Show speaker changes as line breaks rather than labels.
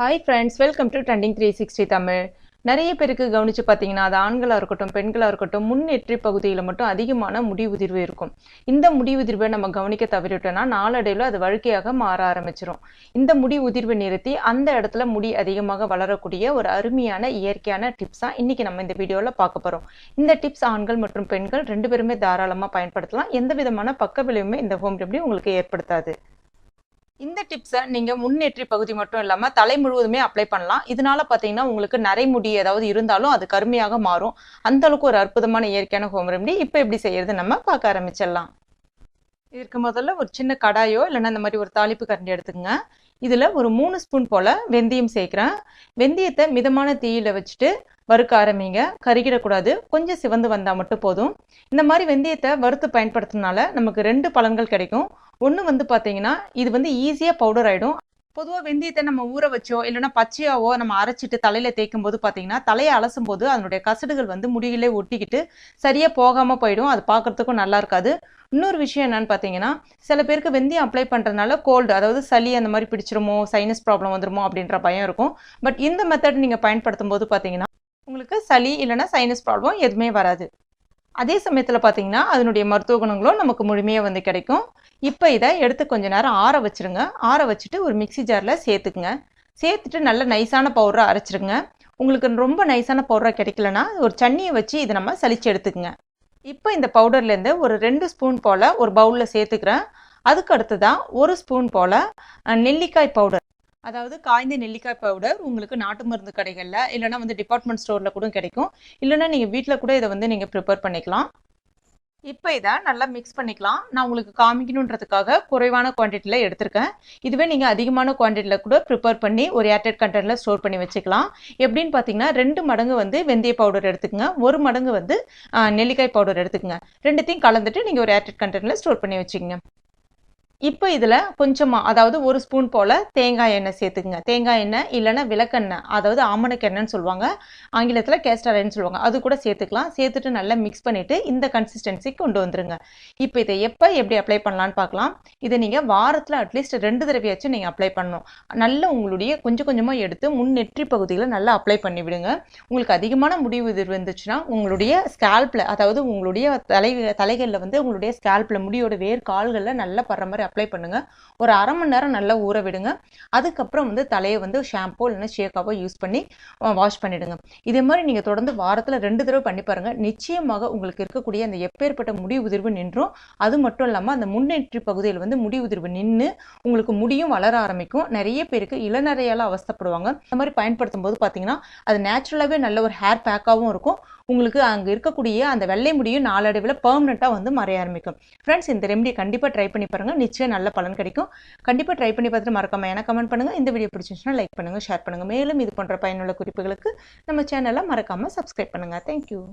Hi friends welcome to trending three sixty Tamil நிறைய பேருக்கு கவனிச்சு பார்த்தீங்கன்னா அது ஆண்களாக இருக்கட்டும் பெண்களாக இருக்கட்டும் முன்னேற்றி பகுதியில் மட்டும் அதிகமான முடி உதிர்வு இருக்கும். இந்த முடி உதிர்வை நம்ம கவனிக்க தவறிட்டோம்னா நாளடைவில் அது வழுக்கையாக மாற ஆரம்பிச்சிடும் இந்த முடி உதிர்வை நிறுத்தி அந்த இடத்துல முடி அதிகமாக வளரக்கூடிய ஒரு அருமையான இயற்கையான டிப்ஸாக இன்றைக்கி இன்னைக்கு நம்ம இந்த வீடியோவில் பார்க்க போகிறோம் இந்த டிப்ஸ் ஆண்கள் மற்றும் பெண்கள் ரெண்டு பேருமே தாராளமாக பயன்படுத்தலாம். எந்த விதமான பக்க விளைவுமே இந்த ஹோம் ரெமடி உங்களுக்கு ஏற்படுத்தாது. இந்த டிப்ஸை நீங்கள் முன்னேற்றி பகுதி மட்டும் இல்லாமல் தலை முழுவதுமே அப்ளை பண்ணலாம். இதனால பார்த்தீங்கன்னா உங்களுக்கு நரைமுடி ஏதாவது இருந்தாலும் அது கருமையாக மாறும். அந்த அளவுக்கு ஒரு அற்புதமான இயற்கையான ஹோம் ரெமடி இப்போ எப்படி செய்யறது நம்ம பார்க்க ஆரம்பிச்சிடலாம். இதற்கு முதல்ல ஒரு சின்ன கடாயோ இல்லைன்னா இந்த மாதிரி ஒரு தாளிப்பு கரண்டி எடுத்துக்கங்க. இதில் ஒரு மூணு ஸ்பூன் போல் வெந்தயம் சேர்க்குறேன். வெந்தயத்தை மிதமான தீயில் வச்சுட்டு வறுக்க ஆரம்பிங்க. கருகிடக்கூடாது. கொஞ்சம் சிவந்து வந்தால் மட்டும் போதும். இந்த மாதிரி வெந்தயத்தை வறுத்து பயன்படுத்துறதுனால நமக்கு ரெண்டு பலன்கள் கிடைக்கும். ஒன்று வந்து பார்த்தீங்கன்னா இது வந்து ஈஸியாக பவுடர் ஆகிடும் பொதுவாக வெந்தயத்தை நம்ம ஊற வச்சோ இல்லைன்னா பச்சையாவோ நம்ம அரைச்சிட்டு தலையில் தேய்க்கும் போது பார்த்தீங்கன்னா தலையை அலசும் போது அதனுடைய கசடுகள் வந்து முடியிலே ஒட்டிக்கிட்டு சரியாக போகாமல் போயிடும். அது பார்க்குறதுக்கும் நல்லா இருக்காது. இன்னொரு விஷயம் என்னன்னு பார்த்தீங்கன்னா சில பேருக்கு வெந்தயம் அப்ளை பண்ணுறதுனால கோல்டு அதாவது சளி அந்த மாதிரி பிடிச்சிருமோ சைனஸ் ப்ராப்ளம் வந்துருமோ அப்படின்ற பயம் இருக்கும். பட் இந்த மெத்தட் நீங்கள் பயன்படுத்தும் போது பார்த்தீங்கன்னா உங்களுக்கு சளி இல்லைன்னா சைனஸ் ப்ராப்ளம் எதுவுமே வராது. அதே சமயத்தில் பார்த்தீங்கன்னா அதனுடைய மருத்துவ குணங்களும் நமக்கு முழுமையாக வந்து கிடைக்கும். இப்போ இதை எடுத்து கொஞ்ச நேரம் ஆற வச்சிருங்க. ஆற வச்சுட்டு ஒரு மிக்சி ஜாரில் சேர்த்துக்குங்க. சேர்த்துட்டு நல்ல நைஸான பவுடராக அரைச்சிருங்க. உங்களுக்கு ரொம்ப நைஸான பவுடராக கிடைக்கலனா ஒரு சன்னியை வச்சு இதை நம்ம சளிச்சு எடுத்துக்குங்க. இப்போ இந்த பவுடர்லேருந்து ஒரு ரெண்டு ஸ்பூன் போல் ஒரு பவுலில் சேர்த்துக்கிறேன். அதுக்கு அடுத்ததான் ஒரு ஸ்பூன் போல் நெல்லிக்காய் பவுடர். அதாவது காய்ந்த நெல்லிக்காய் பவுடர் உங்களுக்கு நாட்டு மருந்து கடைகளில் இல்லைனா வந்து டிபார்ட்மெண்ட் ஸ்டோரில் கூட கிடைக்கும். இல்லைனா நீங்கள் வீட்டில் கூட இதை வந்து நீங்கள் ப்ரிப்பேர் பண்ணிக்கலாம். இப்போ இதை நல்லா மிக்ஸ் பண்ணிக்கலாம். நான் உங்களுக்கு காமிக்கணுன்றதுக்காக குறைவான குவான்டிட்டியில் எடுத்திருக்கேன். இதுவே நீங்கள் அதிகமான குவான்டிட்டியில் கூட ப்ரிப்பேர் பண்ணி ஒரு ஏர்டெட் கண்டெய்னரில் ஸ்டோர் பண்ணி வச்சுக்கலாம். எப்படின்னு பார்த்தீங்கன்னா ரெண்டு மடங்கு வந்து வெந்தய பவுடர் எடுத்துக்கங்க. ஒரு மடங்கு வந்து நெல்லிக்காய் பவுடர் எடுத்துக்கங்க. ரெண்டுத்தையும் கலந்துட்டு நீங்கள் ஒரு ஏர்டெட் கண்டெய்னரில் ஸ்டோர் பண்ணி வச்சுக்கோங்க. இப்போ இதில் கொஞ்சமாக அதாவது ஒரு ஸ்பூன் போல் தேங்காய் எண்ணெய் சேர்த்துக்குங்க. தேங்காய் எண்ணெய் இல்லைன்னா விளக்கெண்ணெய் அதாவது ஆமணக்கு எண்ணெய்னு சொல்லுவாங்க. ஆங்கிலத்தில் கேஸ்டர் சொல்லுவாங்க. அது கூட சேர்த்துக்கலாம். சேர்த்துட்டு நல்லா மிக்ஸ் பண்ணிவிட்டு இந்த கன்சிஸ்டன்சி கொண்டு வந்துருங்க. இப்போ இதை எப்போ எப்படி அப்ளை பண்ணலான்னு பார்க்கலாம். இதை நீங்கள் வாரத்தில் அட்லீஸ்ட் ரெண்டு தடவையாச்சும் நீங்கள் அப்ளை பண்ணணும். நல்லா உங்களுடைய கொஞ்சம் கொஞ்சமாக எடுத்து முன் நெற்றி பகுதியில் நல்லா அப்ளை பண்ணி விடுங்க. உங்களுக்கு அதிகமான முடிவு இது இருந்துச்சுன்னா உங்களுடைய ஸ்கேல்பில் அதாவது உங்களுடைய தலை தலைகளில் வந்து உங்களுடைய ஸ்கேல்பில் முடியோட வேர் கால்களில் நல்லா படுற மாதிரி அப்ளை பண்ணுங்கள் ஒரு அரை மணி நேரம் நல்லா ஊற விடுங்க. அதுக்கப்புறம் வந்து தலையை வந்து ஷாம்போ இல்லைன்னா ஷேக்காவோ யூஸ் பண்ணி வாஷ் பண்ணிவிடுங்க இதே மாதிரி நீங்கள் தொடர்ந்து வாரத்தில் ரெண்டு தடவை பண்ணி பாருங்கள் நிச்சயமாக உங்களுக்கு இருக்கக்கூடிய அந்த எப்பேற்பட்ட முடி உதிர்வு நின்றும். அது மட்டும் இல்லாமல் அந்த முன்னேற்றி பகுதியில் வந்து முடி உதிர்வு நின்று உங்களுக்கு முடியும் வளர ஆரம்பிக்கும். நிறைய பேருக்கு இளநறையால் அவஸ்தப்படுவாங்க. இந்த மாதிரி பயன்படுத்தும் போது பார்த்தீங்கன்னா அது நேச்சுரலாகவே நல்ல ஒரு ஹேர் பேக்காகவும் இருக்கும். உங்களுக்கு அங்கே இருக்கக்கூடிய அந்த வெள்ளை முடியும் நாளடைவில் பெர்மனெண்ட்டாக வந்து மறைய ஆரம்பிக்கும். ஃப்ரெண்ட்ஸ் இந்த ரெமடி கண்டிப்பாக ட்ரை பண்ணி பாருங்கள் நிச்சயம் நல்ல பலன் கிடைக்கும். கண்டிப்பாக ட்ரை பண்ணி பார்த்துட்டு மறக்காமல் எனக்கு கமெண்ட் பண்ணுங்கள் இந்த வீடியோ பிடிச்சிருந்துச்சுன்னா லைக் பண்ணுங்கள் ஷேர் பண்ணுங்கள் மேலும் இது போன்ற பயனுள்ள குறிப்புகளுக்கு நம்ம சேனலை மறக்காமல் சப்ஸ்கிரைப் பண்ணுங்கள் தேங்க்யூ